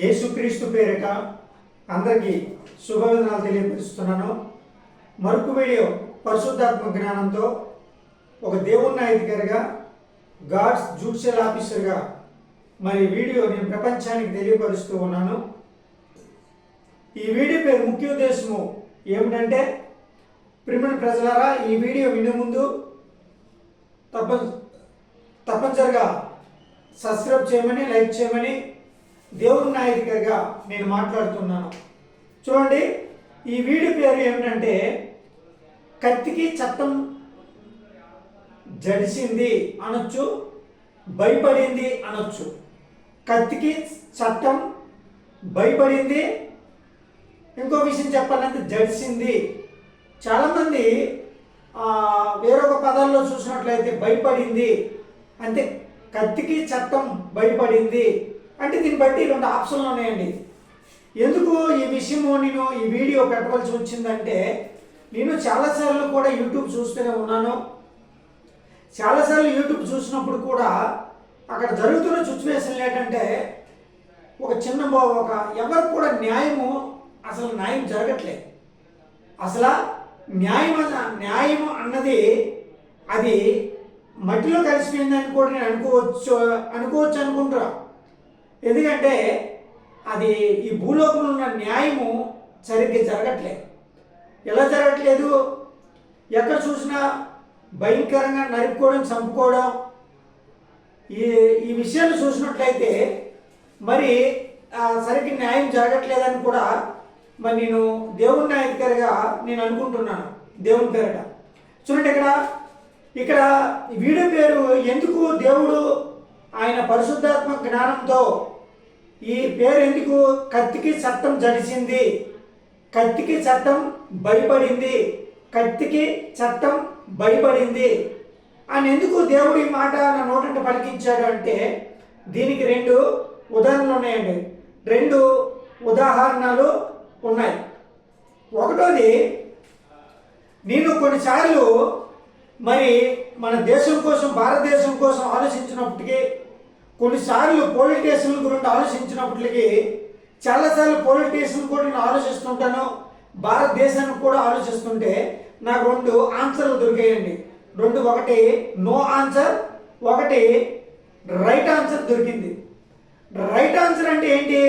యేసుక్రీస్తు పేరిట అందరికీ శుభవిధనాలు తెలియపరుస్తున్నాను. మరొక వీడియో పరిశుద్ధాత్మ జ్ఞానంతో ఒక దేవుని అధికారిగా గాడ్స్ జూడిషియల్ ఆఫీసర్గా మరి వీడియో నేను ప్రపంచానికి తెలియపరుస్తూ ఉన్నాను. ఈ వీడియో పేరు ముఖ్య ఉద్దేశము ఏమిటంటే ప్రిమిన ప్రజలారా ఈ వీడియో వినే ముందు తప్ప తప్పనిసరిగా సబ్స్క్రైబ్ చేయమని లైక్ చేయమని దేవుని నాయకుడిగా నేను మాట్లాడుతున్నాను. చూడండి ఈ వీడియో పేరు ఏమిటంటే కత్తికి చట్టం జడిసింది అనొచ్చు భయపడింది అనొచ్చు. కత్తికి చట్టం భయపడింది. ఇంకో విషయం చెప్పాలంటే జడిసింది చాలామంది వేరొక పదాల్లో చూసినట్లయితే భయపడింది. అంటే కత్తికి చట్టం భయపడింది. అంటే దీన్ని బట్టి రెండు ఆప్షన్లు ఉన్నాయండి. ఎందుకు ఈ విషయము నేను ఈ వీడియో పెట్టవలసి వచ్చిందంటే నేను చాలాసార్లు కూడా యూట్యూబ్ చూస్తూనే ఉన్నాను. చాలాసార్లు యూట్యూబ్ చూసినప్పుడు కూడా అక్కడ జరుగుతున్న సిచ్యువేషన్ ఏంటంటే ఒక చిన్న బా- ఒక ఎవరికి కూడా న్యాయము అసలు న్యాయం జరగట్లేదు అసలు న్యాయం న్యాయం అన్నది అది మట్టిలో కలిసిపోయిందని కూడా నేను అనుకోవచ్చు అనుకోవచ్చు అనుకుంటున్నాను ఎందుకంటే అది ఈ భూలోకంలో ఉన్న న్యాయము సరిగ్గా జరగట్లేదు. ఎలా జరగట్లేదు? ఎక్కడ చూసినా భయంకరంగా నరుక్కోవడం చంపుకోవడం. ఈ ఈ విషయాన్ని చూసినట్లయితే మరి ఆ, సరిగ్గా న్యాయం జరగట్లేదని కూడా మరి నేను దేవుని నాయకుడిగా నేను అనుకుంటున్నాను. దేవుని పేరట. చూడండి ఇక్కడ ఇక్కడ వీడి పేరు ఎందుకు దేవుడు ఆయన పరిశుద్ధాత్మ జ్ఞానంతో ఈ పేరు ఎందుకు కత్తికి చట్టం జడిసింది కత్తికి చట్టం భయపడింది. కత్తికి చట్టం భయపడింది. అని ఎందుకు దేవుడు ఈ మాట నా నోటంట పలికించాడు అంటే దీనికి రెండు ఉదాహరణలు ఉన్నాయండి. రెండు ఉదాహరణలు ఉన్నాయి. ఒకటోది నేను కొన్నిసార్లు మరి మన దేశం కోసం భారతదేశం కోసం ఆలోచించినప్పటికీ కొన్నిసార్లు పొలిటీషియన్ల గురించి ఆలోచించినప్పటికీ చాలాసార్లు పొలిటీషియన్ కూడా నేను ఆలోచిస్తుంటాను. భారతదేశానికి కూడా ఆలోచిస్తుంటే నాకు రెండు ఆన్సర్లు దొరికాయండి. రెండు ఒకటి నో ఆన్సర్ ఒకటి రైట్ ఆన్సర్ దొరికింది. రైట్ ఆన్సర్ అంటే ఏంటి?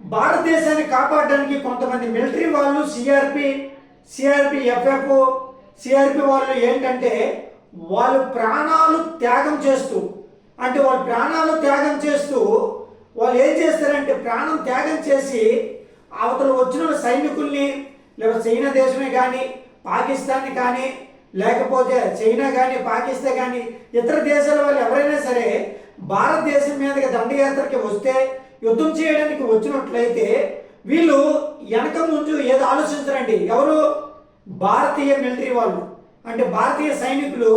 భారతదేశాన్ని కాపాడడానికి కొంతమంది మిలిటరీ వాళ్ళు సిఆర్పి సిఆర్పి ఎఫ్ఎఫ్ సిఆర్పి వాళ్ళు ఏంటంటే వాళ్ళు ప్రాణాలు త్యాగం చేస్తూ అంటే వాళ్ళు ప్రాణాలు త్యాగం చేస్తూ వాళ్ళు ఏం చేస్తారంటే ప్రాణం త్యాగం చేసి అవతల వచ్చిన సైనికుల్ని లేదా చైనా దేశమే కానీ పాకిస్తాన్ కానీ లేకపోతే చైనా కానీ పాకిస్తాన్ కానీ ఇతర దేశాల వాళ్ళు ఎవరైనా సరే భారతదేశం మీదకి దండయాత్రకి వస్తే యుద్ధం చేయడానికి వచ్చినట్లయితే వీళ్ళు వెనక ముందు ఏదో ఆలోచించరండి ఎవరు? భారతీయ మిలిటరీ వాళ్ళు. అంటే భారతీయ సైనికులు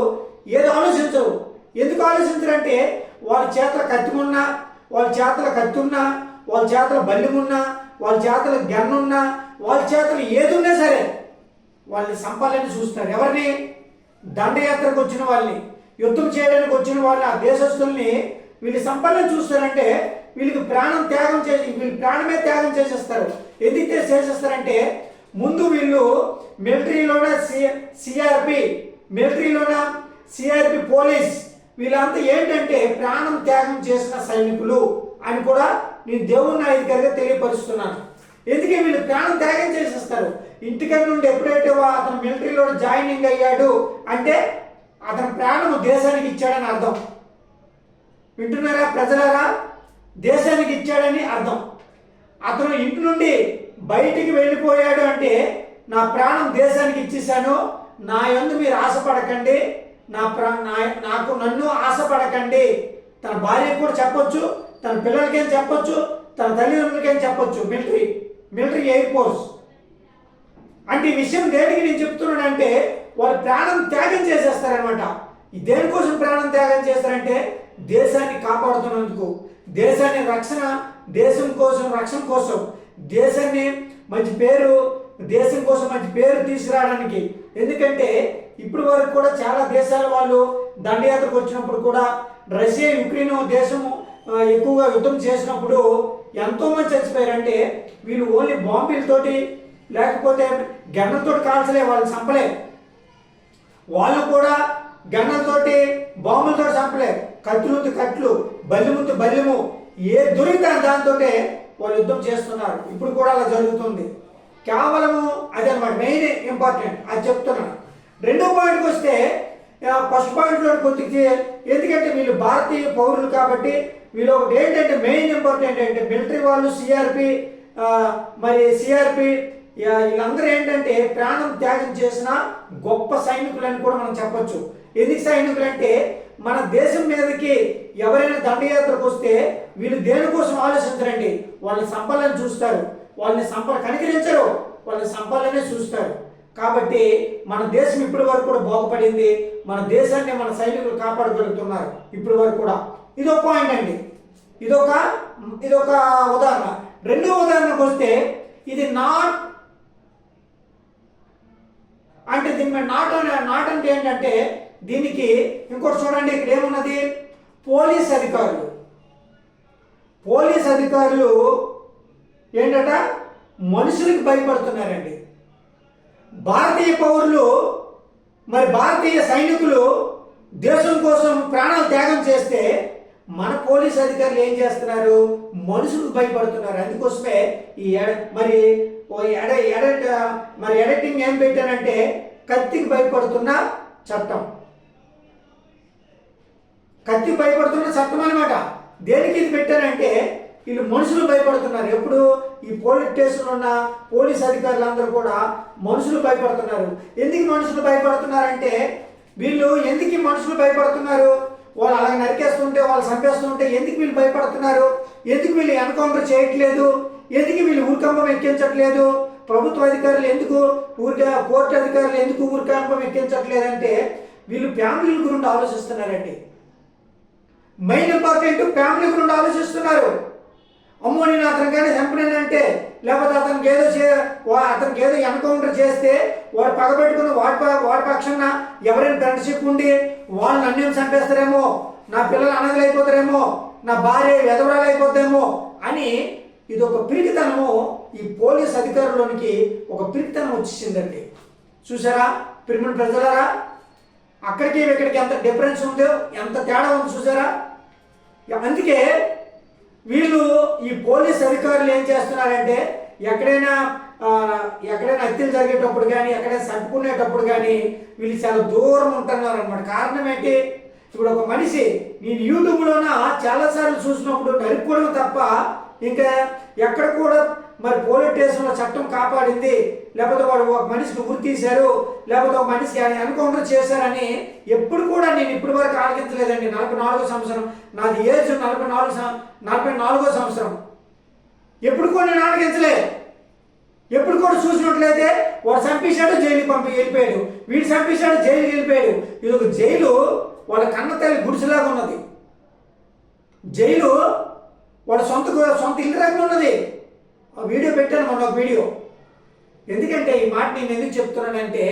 ఏదో ఆలోచించరు. ఎందుకు ఆలోచించరంటే వాళ్ళ చేతల కత్తి ఉన్నా వాళ్ళ చేతల కత్తి ఉన్నా వాళ్ళ చేతల బల్లి ఉన్నా వాళ్ళ చేతల గన్నున్నా వాళ్ళ చేతలు ఏది ఉన్నా సరే వాళ్ళని సంపాలని చూస్తారు. ఎవరిని? దండయాత్రకు వచ్చిన వాళ్ళని యుద్ధం చేయడానికి వచ్చిన వాళ్ళని ఆ దేశస్తుల్ని వీళ్ళు సంపాదన చూస్తారంటే వీళ్ళకి ప్రాణం త్యాగం చేసి వీళ్ళు ప్రాణమే త్యాగం చేసేస్తారు. ఎందుకు చేసేస్తారంటే ముందు వీళ్ళు మిలిటరీలోన సి సిఆర్పి మిలిటరీలోన? CRP police. వీళ్ళంతా ఏంటంటే ప్రాణం త్యాగం చేసిన సైనికులు అని కూడా నేను దేవుని అధికారిగా తెలియపరుస్తున్నాను. ఎందుకే వీళ్ళు ప్రాణం త్యాగం చేసేస్తారు? ఇంటికన్నా నుండి ఎప్పుడైతే వా- అతను మిలిటరీలో జాయినింగ్ అయ్యాడు అంటే అతని ప్రాణము దేశానికి ఇచ్చాడని అర్థం. వింటున్నారా ప్రజలారా? దేశానికి ఇచ్చాడని అర్థం. అతను ఇంటి నుండి బయటికి వెళ్ళిపోయాడు అంటే నా ప్రాణం దేశానికి ఇచ్చేసాను నా యందు మీరు ఆశపడకండి నా ప్రా నాకు నన్ను ఆశపడకండి. తన భార్యకు కూడా చెప్పొచ్చు తన పిల్లలకేం చెప్పొచ్చు తన తల్లిదండ్రులకేం చెప్పొచ్చు. Military military air force. అంటే ఈ విషయం దేనికి నేను చెప్తున్నానంటే వాళ్ళు ప్రాణం త్యాగం చేసేస్తారనమాట దేనికోసం ప్రాణం త్యాగం చేస్తారంటే దేశాన్ని కాపాడుతున్నందుకు. దేశాన్ని రక్షణ దేశం కోసం రక్షణ కోసం. దేశాన్ని మంచి పేరు దేశం కోసం మంచి పేరు తీసుకురావడానికి. ఎందుకంటే ఇప్పటి వరకు కూడా చాలా దేశాల వాళ్ళు దండయాత్రకు వచ్చినప్పుడు కూడా రష్యా యుక్రెయిన్ దేశము ఎక్కువగా యుద్ధం చేసినప్పుడు ఎంతోమంది చచ్చిపోయారంటే వీళ్ళు ఓన్లీ బాంబీలతోటి లేకపోతే గన్నతో కాల్చలే వాళ్ళని చంపలే. వాళ్ళు కూడా గన్నలతోటి బాంబులతో చంపలే. కత్తులు కట్లు బల్లిముందు బల్లిము. ఏ దొరికితే దాంతో వాళ్ళు యుద్ధం చేస్తున్నారు. ఇప్పుడు కూడా అలా జరుగుతుంది. కేవలము అదనమాట మెయిన్ ఇంపార్టెంట్ అది చెప్తున్నాను రెండో పాయింట్కి వస్తే ఫస్ట్ పాయింట్లో కొద్దిగా ఎందుకంటే వీళ్ళు భారతీయ పౌరులు కాబట్టి వీళ్ళు ఒకటి ఏంటంటే మెయిన్ ఇంపార్టెంట్ అంటే మిలిటరీ వాళ్ళు సిఆర్పి మరి సిఆర్పి వీళ్ళందరూ ఏంటంటే ప్రాణం త్యాగం చేసిన గొప్ప సైనికులని కూడా మనం చెప్పొచ్చు. ఎందుకు సైనికులు అంటే మన దేశం మీదకి ఎవరైనా దండయాత్రకు వస్తే వీళ్ళు దేనికోసం ఆలోచించరండి? వాళ్ళ సంపాలని చూస్తారు. వాళ్ళని సంపద కనికరించరు. వాళ్ళని సంపాలనే చూస్తారు. కాబట్టి మన దేశం ఇప్పటి వరకు కూడా బాగుపడింది. మన దేశాన్ని మన సైనికులు కాపాడగలుగుతున్నారు ఇప్పటి వరకు కూడా. ఇదొక పాయింట్ అండి. ఇదొక ఇదొక ఉదాహరణ. రెండో ఉదాహరణకు వస్తే ఇది నాట్ అంటే దీని మీద నాట్ నాట్ అంటే ఏంటంటే దీనికి ఇంకోటి చూడండి ఇక్కడ ఏమున్నది? పోలీస్ అధికారులు. పోలీస్ అధికారులు ఏంటట? మనుషులకు భయపడుతున్నారండి. భారతీయ పౌరులు మరి భారతీయ సైనికులు దేశం కోసం ప్రాణాలు త్యాగం చేస్తే మన పోలీస్ అధికారులు ఏం చేస్తున్నారు? మనుషులకు భయపడుతున్నారు. అందుకోసమే ఈ ఎడ- మరి ఓ ఎడ ఎడ మరి ఎడిటింగ్ ఏం పెట్టానంటే కత్తికి భయపడుతున్న చట్టం. కత్తి భయపడుతున్న చట్టం అనమాట దేనికి ఇది పెట్టానంటే వీళ్ళు మనుషులు భయపడుతున్నారు. ఎప్పుడు ఈ పోలీస్ స్టేషన్లో ఉన్న పోలీస్ అధికారులందరూ కూడా మనుషులు భయపడుతున్నారు. ఎందుకు మనుషులు భయపడుతున్నారంటే వీళ్ళు ఎందుకు మనుషులు భయపడుతున్నారు? వాళ్ళు అలా నరికేస్తుంటే వాళ్ళు చంపేస్తుంటే ఎందుకు వీళ్ళు భయపడుతున్నారు? ఎందుకు వీళ్ళు ఎన్కౌంటర్ చేయట్లేదు? ఎందుకు వీళ్ళు ఊరికంపం ఎక్కించట్లేదు? ప్రభుత్వ అధికారులు ఎందుకు ఊరిక కోర్టు అధికారులు ఎందుకు ఊరికంపం ఎక్కించట్లేదంటే వీళ్ళు ఫ్యామిలీల గురించి ఆలోచిస్తున్నారండి. మెయిన్ ఇంపార్టెంట్ ఫ్యామిలీ గురించి ఆలోచిస్తున్నారు. అమ్మో నేను అతనికి కానీ చంపినానంటే లేకపోతే అతనికి ఏదో చే వా- అతనికి ఏదో ఎన్కౌంటర్ చేస్తే వాడు పగబెట్టుకుని వాడి ప- వాడి పక్షాన ఎవరైనా ఫ్రెండ్షిప్ ఉండి వాళ్ళు నన్ను చంపేస్తారేమో నా పిల్లలు అనగలు అయిపోతారేమో నా భార్య వెదవరాలు అయిపోతారేమో అని ఇది ఒక పిరికితనము ఈ పోలీస్ అధికారులోనికి ఒక పిరికితనం వచ్చేసిందండి. చూసారా పిరిమిన ప్రజలారా అక్కడికి ఇక్కడికి ఎంత డిఫరెన్స్ ఉందో ఎంత తేడా ఉంది చూసారా అందుకే వీళ్ళు ఈ పోలీస్ అధికారులు ఏం చేస్తున్నారంటే ఎక్కడైనా ఎక్కడైనా హత్యలు జరిగేటప్పుడు కానీ ఎక్కడైనా చంపుకునేటప్పుడు కానీ వీళ్ళు చాలా దూరం ఉంటున్నారు అనమాట కారణం ఏంటి? ఇప్పుడు ఒక మనిషి నేను యూట్యూబ్లోన? చాలాసార్లు చూసినప్పుడు నరుక్కోవడం తప్ప ఇంకా ఎక్కడ కూడా మరి పోలీస్ స్టేషన్లో చట్టం కాపాడింది. లేకపోతే వాడు ఒక మనిషికి గుర్తు తీశారు. లేకపోతే ఒక మనిషికి ఎన్కౌంటర్ చేశారని ఎప్పుడు కూడా నేను ఇప్పటి వరకు ఆలకించలేదండి. నలభై నాలుగో సంవత్సరం. నాది ఏజ్ నలభై నాలుగు నలభై నాలుగో సంవత్సరం. ఎప్పుడు కూడా నేను ఆలకించలే. ఎప్పుడు కూడా చూసినట్లయితే వాడు చంపేశాడు జైలుకి పంపి వెళ్ళిపోయాడు. వీడు చంపేశాడు జైలుకి వెళ్ళిపోయాడు. ఇది ఒక జైలు వాళ్ళ కన్న తల్లి గుడిసెలాగా ఉన్నది. జైలు వాళ్ళ సొంత సొంత ఇల్లు రంగు ఉన్నది. వీడియో పెట్టాను మొన్న ఒక వీడియో. ఎందుకంటే ఈ మాట నేను ఎందుకు చెప్తున్నానంటే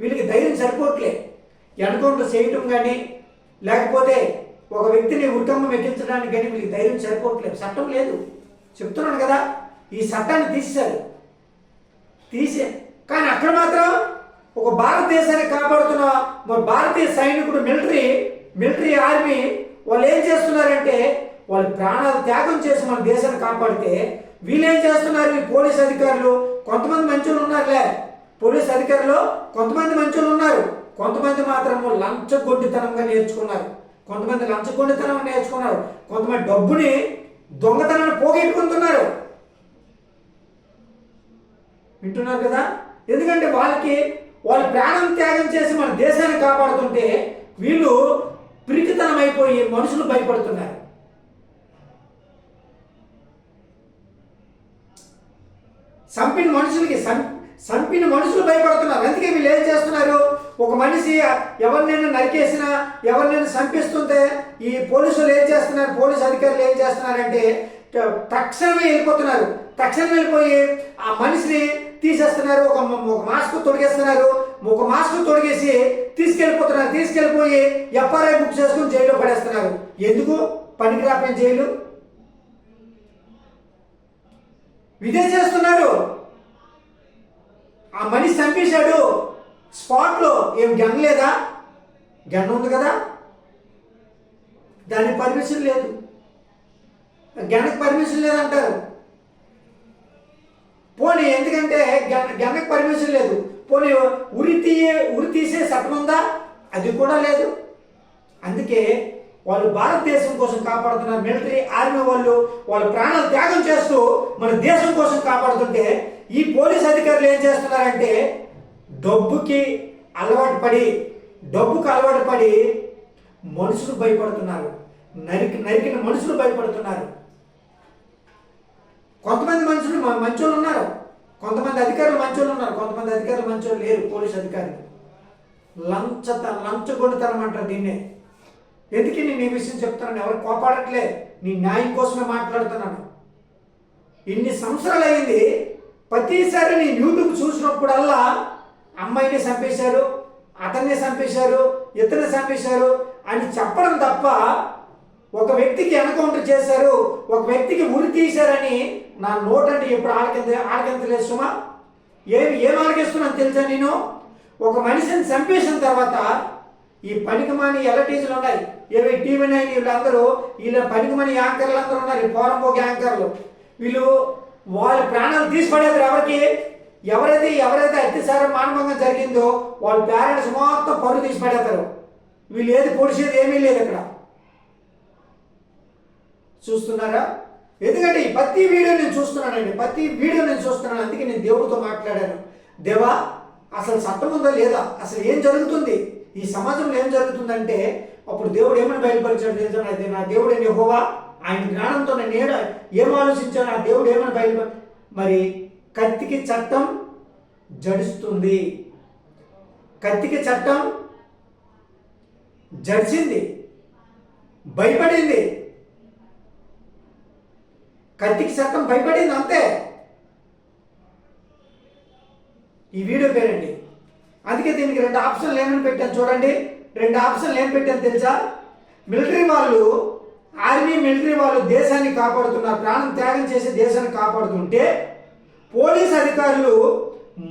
వీళ్ళకి ధైర్యం సరిపోవట్లే. ఎన్కౌంటర్ చేయటం కానీ లేకపోతే ఒక వ్యక్తిని ఉత్తమం ఎక్కించడానికి కానీ వీళ్ళకి ధైర్యం సరిపోవట్లేదు. చట్టం లేదు. చెప్తున్నాను కదా ఈ చట్టాన్ని తీసేశారు. తీసే కానీ అక్కడ మాత్రం ఒక భారతదేశాన్ని కాపాడుతున్న మరి భారతీయ సైనికుడు మిలిటరీ మిలిటరీ ఆర్మీ వాళ్ళు ఏం చేస్తున్నారంటే వాళ్ళు ప్రాణాలు త్యాగం చేసి మన దేశాన్ని కాపాడితే వీళ్ళు ఏం చేస్తున్నారు? ఈ పోలీస్ అధికారులు? కొంతమంది మంచోళ్ళు ఉన్నారులే. పోలీస్ అధికారులు కొంతమంది మంచోళ్ళు ఉన్నారు. కొంతమంది మాత్రము లంచగొడ్డితనంగా నేర్చుకున్నారు. కొంతమంది లంచగొండితనం నేర్చుకున్నారు. కొంతమంది డబ్బుని దొంగతనాన్ని పోగొట్టుకుంటున్నారు. వింటున్నారు కదా? ఎందుకంటే వాళ్ళకి వాళ్ళు ప్రాణం త్యాగం చేసి మన దేశాన్ని కాపాడుతుంటే వీళ్ళు పిరికితనం అయిపోయి మనుషులు భయపడుతున్నారు. చంపిన మనుషులకి చంపిన మనుషులు భయపడుతున్నారు. అందుకే వీళ్ళు ఏం చేస్తున్నారు? ఒక మనిషి ఎవరినైనా నరికేసినా ఎవరినైనా చంపిస్తుంటే ఈ పోలీసులు ఏం చేస్తున్నారు? పోలీసు అధికారులు ఏం చేస్తున్నారంటే తక్షణమే వెళ్ళిపోతున్నారు. తక్షణం వెళ్ళిపోయి ఆ మనిషిని తీసేస్తున్నారు. ఒక ఒక మాస్క్ తొడిగేస్తున్నారు. ఒక మాస్క్ తొడిగేసి తీసుకెళ్ళిపోతున్నారు. తీసుకెళ్ళిపోయి ఎఫ్ఆర్ఐ బుక్ చేసుకుని జైల్లో పడేస్తున్నారు. ఎందుకు? పనికి జైలు? విధే చేస్తున్నాడు. ఆ మనిషి చంపేశాడు. స్పాట్లో ఏం గన్ లేదా? గన్ ఉంది కదా. దానికి పర్మిషన్ లేదు. గనకి పర్మిషన్ లేదంటారు. పోనీ ఎందుకంటే గన్ గన్కి పర్మిషన్ లేదు. పోనీ ఉరి తీయే ఉరి తీసే చట్టం ఉందా? అది కూడా లేదు. అందుకే వాళ్ళు భారతదేశం కోసం కాపాడుతున్నారు మిలిటరీ ఆర్మీ వాళ్ళు వాళ్ళ ప్రాణాలు త్యాగం చేస్తూ మన దేశం కోసం కాపాడుతుంటే ఈ పోలీస్ అధికారులు ఏం చేస్తున్నారంటే డబ్బుకి అలవాటు పడి డబ్బుకి అలవాటు పడి మనుషులు భయపడుతున్నారు. నరికి నరికిన మనుషులు భయపడుతున్నారు. కొంతమంది మనుషులు మంచి మంచోళ్ళు ఉన్నారు. కొంతమంది అధికారులు మంచోళ్ళు ఉన్నారు. కొంతమంది అధికారులు మంచోళ్ళు లేరు పోలీస్ అధికారులు. లంచత లంచగొండితనం అంటారు దీన్నే. ఎందుకు నేను ఈ విషయం చెప్తున్నాను? ఎవరు కోపాడట్లే. నీ న్యాయం కోసమే మాట్లాడుతున్నాను. ఇన్ని సంవత్సరాలు అయింది. ప్రతిసారి నేను యూట్యూబ్ చూసినప్పుడల్లా అమ్మాయిని చంపేశారు అతన్ని చంపేశారు ఇతన్ని చంపేశారు అని చెప్పడం తప్ప ఒక వ్యక్తికి ఎన్కౌంటర్ చేశారు ఒక వ్యక్తికి ఉరి తీశారని నా నోటంటే ఇప్పుడు ఎప్పుడు ఆలకింద ఆలకించలేదు సుమా. ఏమి ఏం ఆలకిస్తున్నాను తెలుసా నేను? ఒక మనిషిని చంపేసిన తర్వాత ఈ పనికి మాని ఎలటీజులు ఉన్నాయి. ఏవి టీవీ నైన్ వీళ్ళందరూ. వీళ్ళ పనికిమని యాంకర్లు అందరూ ఉన్నారు. ఈ పోరంపోక యాంకర్లు. వీళ్ళు వాళ్ళ ప్రాణాలు తీసిపడేది ఎవరికి? ఎవరైతే ఎవరైతే అత్యాచారం మానభంగం జరిగిందో వాళ్ళ పేరెంట్స్ మొత్తం పరుగు తీసి పడేస్తారు వీళ్ళు ఏది పొడిచేది ఏమీ లేదు అక్కడ చూస్తున్నారా? ఎందుకంటే ఈ ప్రతి వీడియో నేను చూస్తున్నానండి. ప్రతి వీడియో నేను చూస్తున్నాను. అందుకే నేను దేవుడితో మాట్లాడాను. దేవా అసలు చట్టం ఉందా లేదా? అసలు ఏం జరుగుతుంది? ఈ సమాజంలో ఏం జరుగుతుందంటే అప్పుడు దేవుడు ఏమని బయలుపరిచాడు తెలుసా అయితే నా దేవుడు హోవా ఆయన జ్ఞానంతో నేను ఏడ ఏం ఆలోచించాను? ఆ దేవుడు ఏమని బయలు? మరి కత్తికి చట్టం జడుస్తుంది. కత్తికి చట్టం జడిచింది భయపడింది. కత్తికి చట్టం భయపడింది అంతే. ఈ వీడియో పేరండి. అందుకే దీనికి రెండు ఆప్షన్లు ఏమని పెట్టాను చూడండి. రెండు ఆప్షన్లు ఏం పెట్టాను తెలుసా? మిలిటరీ వాళ్ళు ఆర్మీ మిలిటరీ వాళ్ళు దేశాన్ని కాపాడుతున్నారు ప్రాణం త్యాగం చేసి దేశాన్ని కాపాడుతుంటే పోలీస్ అధికారులు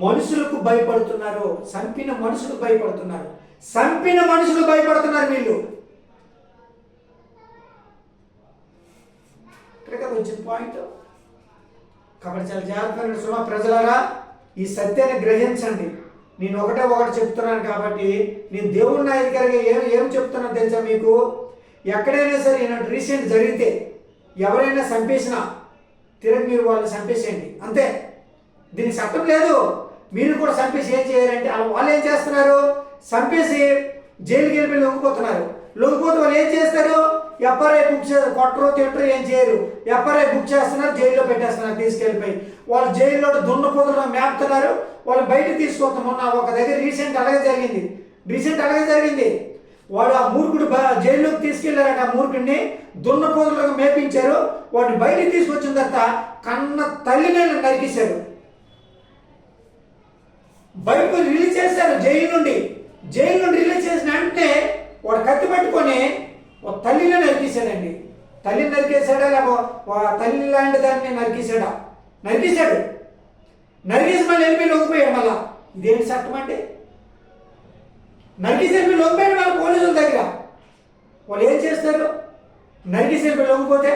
మనుషులకు భయపడుతున్నారు చంపిన మనుషులు భయపడుతున్నారు. చంపిన మనుషులు భయపడుతున్నారు వీళ్ళు. ఇక్కడ కదా వచ్చిన పాయింట్ కాబట్టి చాలా జాగ్రత్తగా సుమా ప్రజలారా ఈ సత్యాన్ని గ్రహించండి. నేను ఒకటే ఒకటి చెప్తున్నాను కాబట్టి నేను దేవుడి నాయకుడిగా ఏం ఏం చెప్తున్నాను తెలుసా మీకు? ఎక్కడైనా సరే ఇలాంటి రీసెంట్ జరిగితే ఎవరైనా చంపేసినా తిరిగి మీరు వాళ్ళని చంపేసేయండి. అంతే. దీనికి చట్టం లేదు. మీరు కూడా చంపేసి ఏం చేయాలంటే వాళ్ళు ఏం చేస్తున్నారు? చంపేసి జైలుకి వెళ్ళి లొంగిపోతున్నారు లొంగిపోతే వాళ్ళు ఏం చేస్తారు? ఎఫ్ఆర్ఐ బుక్ చేస్తారు కొట్టరు తిట్టరు ఏం చేయరు. ఎఫ్ఆర్ఐ బుక్ చేస్తున్నారు జైల్లో పెట్టేస్తున్నారు తీసుకెళ్ళిపోయి. వాళ్ళు జైల్లో దున్నపోతులు మేపుతున్నారు. వాళ్ళు బయట తీసుకొస్తాం మొన్న ఒక దగ్గర రీసెంట్ అలాగే జరిగింది. రీసెంట్ అలాగే జరిగింది. వాడు ఆ మూర్ఖుడు జైల్లోకి తీసుకెళ్ళారట. ఆ మూర్ఖుడిని దున్నపోతులకు మేపించారు. వాడిని బయటికి తీసుకొచ్చిన తర్వాత కన్న తల్లిని నరికేశారు. బయటకు రిలీజ్ చేశారు జైలు నుండి. జైలు నుండి రిలీజ్ చేసిన అంటే వాడు కత్తి పట్టుకొని ఒక తల్లిని నరికేశాడండి. తల్లిని నరికేశాడా లేకపోతే తల్లి లాంటి దాన్ని నరికేశాడా? నరికేశాడు. నరికేసి మళ్ళీ వెళ్ళిపోయి లొంగిపోయాడు మళ్ళా. ఇదేంటి చట్టం అంటే నరికి వెళ్ళిపోయి లొంగిపోయాడు వాళ్ళ పోలీసుల దగ్గర. వాళ్ళు ఏం చేస్తారు? నరికి వెళ్ళిపోయి లొంగిపోతే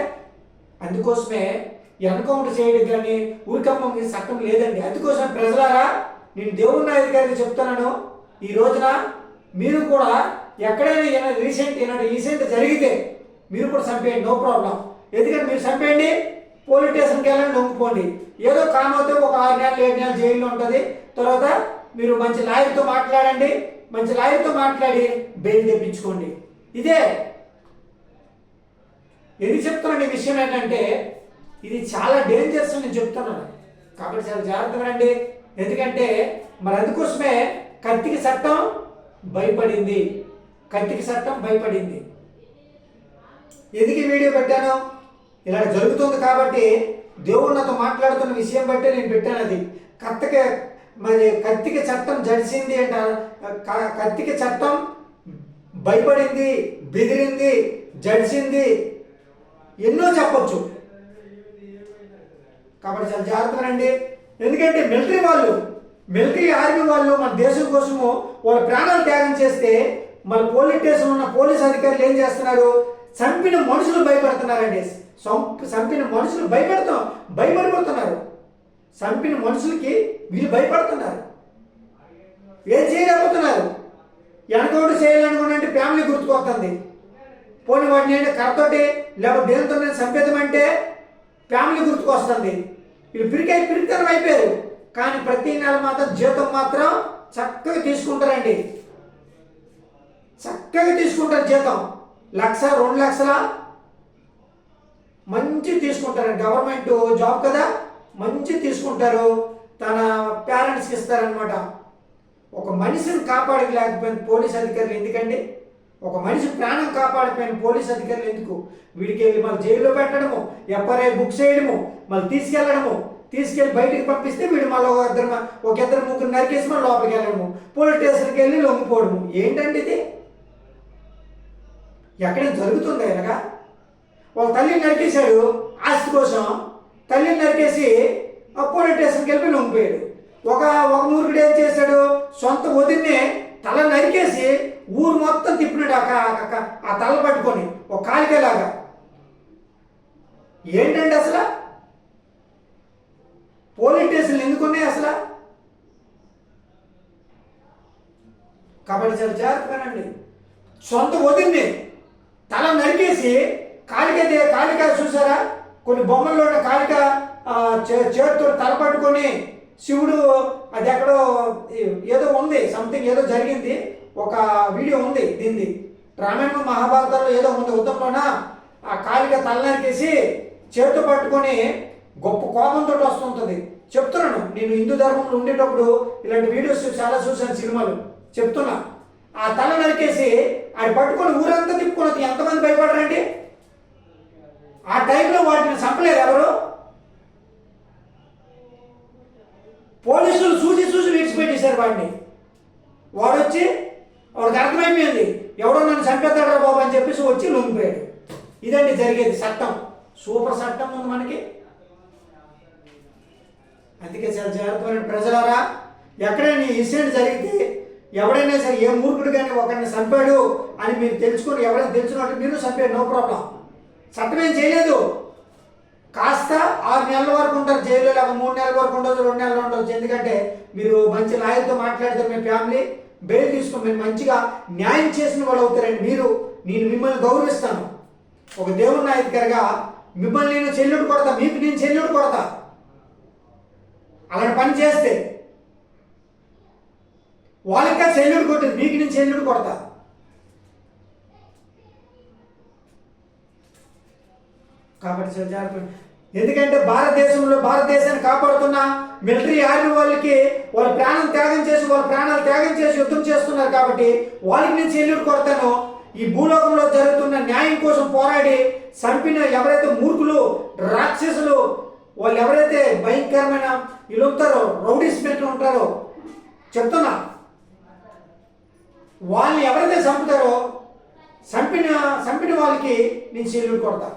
అందుకోసమే ఎన్కౌంటర్ చేయడం కానీ ఊరికమ్మం చట్టం లేదండి. అందుకోసం ప్రజలారా నేను దేవుడి నాయకుడికి చెప్తున్నాను. ఈ రోజున మీరు కూడా ఎక్కడైనా ఏమైనా రీసెంట్ ఏమైనా రీసెంట్ జరిగితే మీరు కూడా చంపేయండి నో ప్రాబ్లం ఎందుకంటే మీరు చంపేయండి పోలీస్ స్టేషన్కి వెళ్ళండి నొంగిపోండి ఏదో కాకపోతే ఒక ఆరు నెలలు ఏడు నెలలు జైల్లో ఉంటుంది. తర్వాత మీరు మంచి లాయర్తో మాట్లాడండి. మంచి లాయర్తో మాట్లాడి బెయిల్ తెప్పించుకోండి. ఇదే ఎందుకు చెప్తున్నాను ఈ విషయం ఏంటంటే ఇది చాలా డేంజర్స్ నేను చెప్తున్నాను. కాబట్టి చాలా జాగ్రత్తగా రండి. ఎందుకంటే మరి అందుకోసమే కత్తికి చట్టం భయపడింది. కత్తికి చట్టం భయపడింది. ఎందుకు ఈ వీడియో పెట్టాను? ఇలా జరుగుతుంది కాబట్టి దేవుడు నాతో మాట్లాడుతున్న విషయం బట్టే నేను పెట్టాను అది. కత్తకి మరి కత్తికి చట్టం జడిసింది అంట కత్తికి చట్టం భయపడింది బెదిరింది జడిసింది ఎన్నో చెప్పొచ్చు. కాబట్టి చాలా జాగ్రత్తగా రండి. ఎందుకంటే మిలిటరీ వాళ్ళు మిలిటరీ ఆర్మీ వాళ్ళు మన దేశం కోసము వాళ్ళ ప్రాణాలు త్యాగం చేస్తే మన పోలీస్ స్టేషన్ ఉన్న పోలీస్ అధికారులు ఏం చేస్తున్నారు? చంపిన మనుషులు భయపడుతున్నారండి. చంపిన మనుషులు భయపడతాం భయపడిపోతున్నారు. చంపిన మనుషులకి వీళ్ళు భయపడుతున్నారు. ఏం చేయలేకపోతున్నారు. వెనకౌంటు చేయాలనుకున్నట్టు ఫ్యామిలీ గుర్తుకొస్తుంది. పోనీ వాడిని ఏంటి కర్రతోటి లేకపోతే దేనితో నేను చంపేదమంటే ఫ్యామిలీ గుర్తుకొస్తుంది. వీళ్ళు పిరికై పిరికితనం అయిపోయారు. కానీ ప్రతి నెల మాత్రం జీతం మాత్రం చక్కగా తీసుకుంటారండి. చక్కగా తీసుకుంటారు జీతం. లక్ష రెండు లక్షల మంచి తీసుకుంటారు. గవర్నమెంట్ జాబ్ కదా. మంచి తీసుకుంటారు తన పేరెంట్స్కి ఇస్తారనమాట ఒక మనిషిని కాపాడలేకపోయిన పోలీస్ అధికారులు ఎందుకండి? ఒక మనిషి ప్రాణం కాపాడిపోయిన పోలీస్ అధికారులు ఎందుకు? వీడికి వెళ్ళి మళ్ళీ జైల్లో పెట్టడము ఎఫ్ఐఆర్ బుక్ చేయడము మళ్ళీ తీసుకెళ్ళడము తీసుకెళ్ళి బయటికి పంపిస్తే వీడు మళ్ళీ ఒక ఇద్దరు ఒక ఇద్దరు ముగ్గురు నరికేసి మళ్ళీ లోపలికి వెళ్ళడము పోలీస్ స్టేషన్కి వెళ్ళి లొంగిపోవడము. ఏంటండి ఇది? ఎక్కడ జరుగుతుంది ఇలాగా వాళ్ళ తల్లి నరికేశాడు ఆస్తి కోసం. తల్లిని నరికేసి ఆ పోలీస్ స్టేషన్కి వెళ్ళి లొంగిపోయాడు ఒక ఒక మూర్ఖుడు ఏం చేశాడు? సొంత వదిన్నే తల నరికేసి ఊరు మొత్తం తిప్పినాడు ఆ ఆ ఆ తల పట్టుకొని ఒక కాలికేలాగా. ఏంటండి అసలు? పోలీస్ స్టేషన్లు ఎందుకున్నాయి అసలు? కాబట్టి చాలా జాగ్రత్తగానండి. సొంత వదిన్ని తల నరికేసి కాలికే కాలికాయ చూసారా? కొన్ని బొమ్మల్లో ఉన్న కాలిక చే- చేతితో తల పట్టుకొని శివుడు అది ఎక్కడో ఏదో ఉంది సంథింగ్ ఏదో జరిగింది. ఒక వీడియో ఉంది దీన్ని రామాయణ మహాభారతంలో ఏదో ఉంది ఉద్దంలోన ఆ కాలిక తల నరికేసి చేతితో పట్టుకొని గొప్ప కోపంతో వస్తుంటుంది. చెప్తున్నాను నేను హిందూ ధర్మంలో ఉండేటప్పుడు ఇలాంటి వీడియోస్ చాలా చూశాను సినిమాలు. చెప్తున్నా. ఆ తల నరికేసి ఆడు పట్టుకొని ఊరంతా తిప్పుకున్నది. ఎంతమంది భయపడరండి? ఆ టైంలో వాటిని చంపలేదు ఎవరు? పోలీసులు చూసి చూసి విడిచిపెట్టేశారు వాడిని. వాడు వచ్చి వాడికి అర్థమైపోయింది. ఎవడో నన్ను చంపేస్తాడో బాబు అని చెప్పేసి వచ్చి లొంగిపోయాడు. ఇదండి జరిగేది చట్టం. సూపర్ చట్టం ఉంది మనకి. అందుకే చాలా జాగ్రత్తమైన ప్రజలారా ఎక్కడైనా ఈ ఇన్సిడెంట్ జరిగితే ఎవడైనా సరే ఏ మూర్ఖుడు కానీ ఒకరిని చంపాడు అని మీరు తెలుసుకొని ఎవరైనా తెలుసుకున్నట్టు మీరు చంపాడు నో ప్రాబ్లం. చట్టం ఏం చేయలేదు. కాస్త ఆరు నెలల వరకు ఉంటారు జైల్లో లేక మూడు నెలల వరకు ఉండొచ్చు రెండు నెలలు ఉండొచ్చు. ఎందుకంటే మీరు మంచి లాయర్తో మాట్లాడితే మీ ఫ్యామిలీ బెయిల్ తీసుకుని మీరు మంచిగా న్యాయం చేసిన వాళ్ళు అవుతారండి మీరు నేను మిమ్మల్ని గౌరవిస్తాను. ఒక దేవుని నాయకుడిగా మిమ్మల్ని నేను చెల్లుడు కొడతా మీకు నేను చెల్లుడు కొడతా. అలాంటి పని చేస్తే వాళ్ళకా చెల్లుడు కొట్టింది మీకు నేను చెల్లుడు కొడతా. కాబట్టి జాగ్రత్త ఎందుకంటే భారతదేశంలో భారతదేశాన్ని కాపాడుతున్న మిలిటరీ ఆర్మీ వాళ్ళకి వాళ్ళ ప్రాణం త్యాగం చేసి వాళ్ళ ప్రాణాలు త్యాగం చేసి యుద్ధం చేస్తున్నారు కాబట్టి వాళ్ళకి నేను చెల్లుడు కొడతాను. ఈ భూలోకంలో జరుగుతున్న న్యాయం కోసం పోరాడి చంపిన ఎవరైతే మూర్ఖులు రాక్షసులు వాళ్ళు ఎవరైతే భయంకరమైన వీళ్ళు ఉంటారో రౌడీస్ మెట్లు ఉంటారో చెప్తున్నా. వాళ్ళని ఎవరైతే చంపుతారో చంపిన చంపిన వాళ్ళకి నేను చెల్లుడు కొడతా.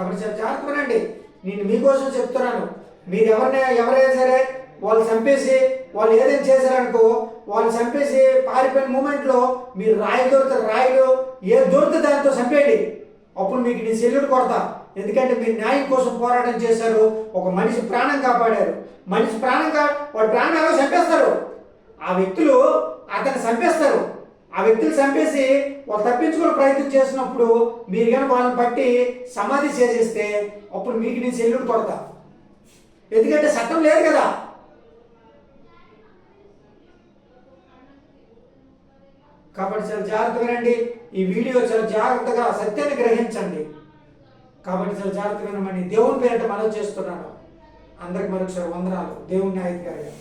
కాబట్టి చాలా నేను మీకోసం చెప్తున్నాను. మీరు ఎవరిని ఎవరైనా సరే వాళ్ళు చంపేసి వాళ్ళు ఏదైనా చేశారనుకో వాళ్ళు చంపేసి పారిపోయిన మూమెంట్లో మీరు రాయి దొరుకుతారు రాయిలు ఏ దొరికితే దాంతో చంపేయండి. అప్పుడు మీకు నేను సెల్లుడు కొడతా. ఎందుకంటే మీరు న్యాయం కోసం పోరాటం చేశారు. ఒక మనిషి ప్రాణం కాపాడారు. మనిషి ప్రాణం కా వాడు ప్రాణం చంపేస్తారు. ఆ వ్యక్తులు అతన్ని చంపేస్తారు. ఆ వ్యక్తులు చంపేసి వాళ్ళు తప్పించుకునే ప్రయత్నం చేసినప్పుడు మీరు కనుక వాళ్ళని పట్టి సమాధి చేసేస్తే అప్పుడు మీకు నేను సెల్లుడు కొడతా. ఎందుకంటే చట్టం లేదు కదా. కాబట్టి చాలా జాగ్రత్తగా రండి. ఈ వీడియో చాలా జాగ్రత్తగా సత్యాన్ని గ్రహించండి. కాబట్టి చాలా జాగ్రత్తగా వినమని దేవుని పేరిట మనం చేస్తున్నాను. అందరికి మరొకసారి వందనాలు. దేవుని అధికారిగా